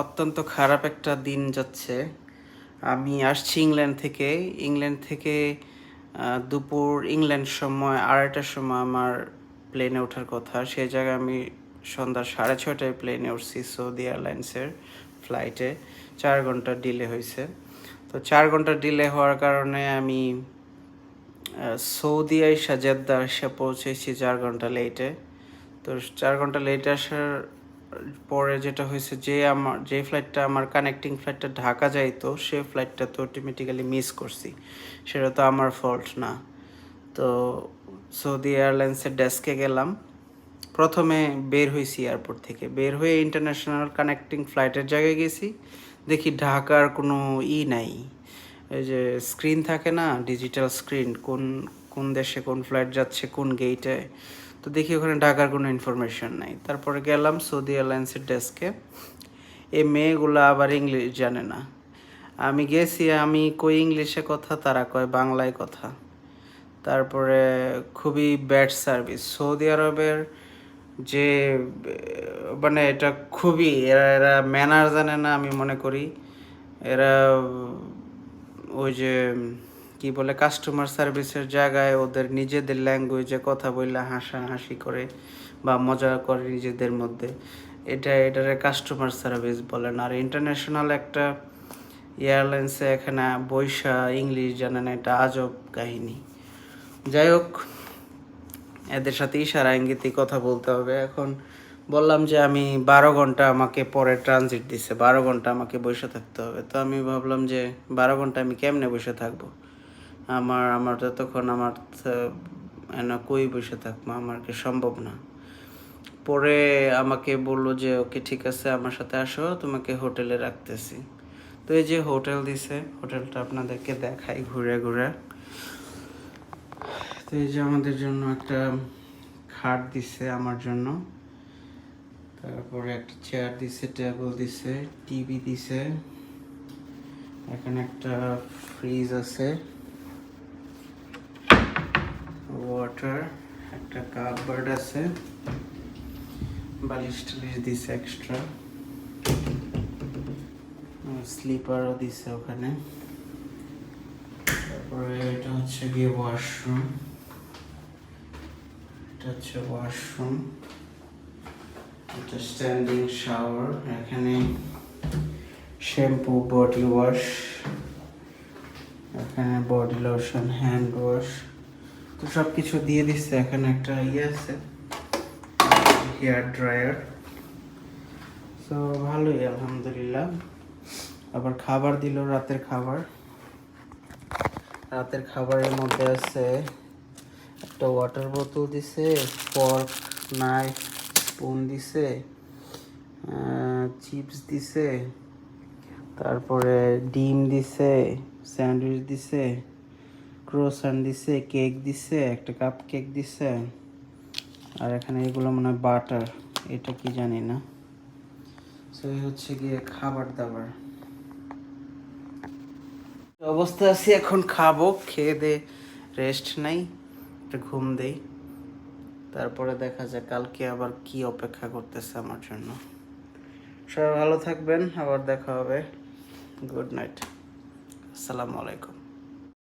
অত্যন্ত খারাপ একটা দিন যাচ্ছে। আমি আসছি ইংল্যান্ড থেকে। ইংল্যান্ড থেকে দুপুর ইংল্যান্ড সময়, আড়াইটার সময় আমার প্লেনে ওঠার কথা। সেই জায়গায় আমি সন্ধ্যা সাড়ে ছটায় প্লেনে উঠছি, সৌদি এয়ারলাইন্সের ফ্লাইটে চার ঘণ্টা ডিলে হয়েছে। তো চার ঘণ্টা ডিলে হওয়ার কারণে আমি সৌদি আইসা, জেদ্দা এসে পৌঁছেছি চার ঘণ্টা লেটে তো চার ঘণ্টা লেটে আসার পরে যেটা হয়েছে যে আমার, যে ফ্লাইটটা আমার কানেক্টিং ফ্লাইটটা ঢাকা যাইতো, সে ফ্লাইটটা তো অটোমেটিক্যালি মিস করছি। সেটা তো আমার ফল্ট না। তো সৌদি এয়ারলাইন্সের ডেস্কে গেলাম। প্রথমে বের হয়েছি এয়ারপোর্ট থেকে। বের হয়ে ইন্টারন্যাশনাল কানেক্টিং ফ্লাইটের জায়গায় গেছি। দেখি ঢাকার কোনো ই নাই। এই যে স্ক্রিন থাকে না ডিজিটাল স্ক্রিন কোন কোন দেশে কোন ফ্লাইট যাচ্ছে, কোন গেইটে তো দেখি ওখানে ঢাকার কোনো ইনফরমেশন নাই। তারপরে গেলাম সৌদি এয়ারলাইন্সের ডেস্কে এই মেয়েগুলো আবার ইংলিশ জানে না। আমি গেছি, আমি কই ইংলিশে কথা, তারা কয় বাংলায় কথা। তারপরে খুবই ব্যাড সার্ভিস সৌদি আরবের যে মানে এটা খুবই, এরা এরা ম্যানার জানে না, আমি মনে করি। এরা, ওই যে কি বলে কাস্টমার সার্ভিসের জায়গায় ওদের নিজেদের ল্যাঙ্গুয়েজে কথা বললে হাসাহাসি করে বা মজা করে নিজেদের মধ্যে। এটা, এটারে কাস্টমার সার্ভিস বলেন। আর ইন্টারন্যাশনাল একটা এয়ারলাইন্সে এখানে বৈশা ইংলিশ জানে না এটা আজব কাহিনী। যাই হোক, এদের সাথে ইশারা ইঙ্গিতেই কথা বলতে হবে। এখন বললাম যে আমি বারো ঘণ্টা আমাকে পরে ট্রানজিট দিছে, বারো ঘণ্টা আমাকে বসে থাকতে হবে। তো আমি ভাবলাম যে বারো ঘণ্টা আমি কেমনে বসে থাকব? আমার আমার যতক্ষণ আমার কই বসে থাকব, আমার কি সম্ভব না। পরে আমাকে বলল যে, ওকে ঠিক আছে, আমার সাথে আসো, তোমাকে হোটেলে রাখতেছি। তো এই যে হোটেল দিছে, হোটেলটা আপনাদেরকে দেখাই ঘুরে ঘুরে। তো এই যে আমাদের জন্য একটা খাট দিছে আমার জন্য। তারপরে একটা চেয়ার দিছে, টেবিল দিছে, টিভি দিছে। এখানে একটা ফ্রিজ আছে। ওয়াটার একটা কাপবোর্ড আছে। বালিশ টালিশ দিছে এক্সট্রা স্লিপারও দিছে ওখানে। তারপরে এটা হচ্ছে গিয়ে ওয়াশরুম এটা হচ্ছে ওয়াশরুম এটা স্ট্যান্ডিং শাওয়ার এখানে শ্যাম্পু বডি ওয়াশ এখানে বডি লোশন হ্যান্ড ওয়াশ তো সব কিছু দিয়ে দিচ্ছে এখানে একটা ইয়ে আছে। হেয়ার ড্রায়ার তো ভালোই, আলহামদুলিল্লাহ। আবার খাবার দিল রাতের খাবার। রাতের খাবারের মধ্যে আছে একটা ওয়াটার বোতল দিছে ফর্ক নাইফ স্পুন দিছে চিপস দিছে, তারপরে ডিম দিছে স্যান্ডউইচ দিছে। ক্রোসান দিছে, কেক দিছে, একটা কাপ কেক দিছে। আর এখানে এগুলো মনে হয় বাটার, এটা কি জানি না। সো হচ্ছে গিয়ে খাবার দাবার। অবস্থা আছি, এখন খাব, খেয়ে দে রেস্ট নাই, একটু ঘুম দেই। তারপরে দেখা যায় কালকে আবার কি অপেক্ষা করতেছে আমার জন্য। সবাই ভালো থাকবেন, আবার দেখা হবে। গুড নাইট আসসালামু আলাইকুম।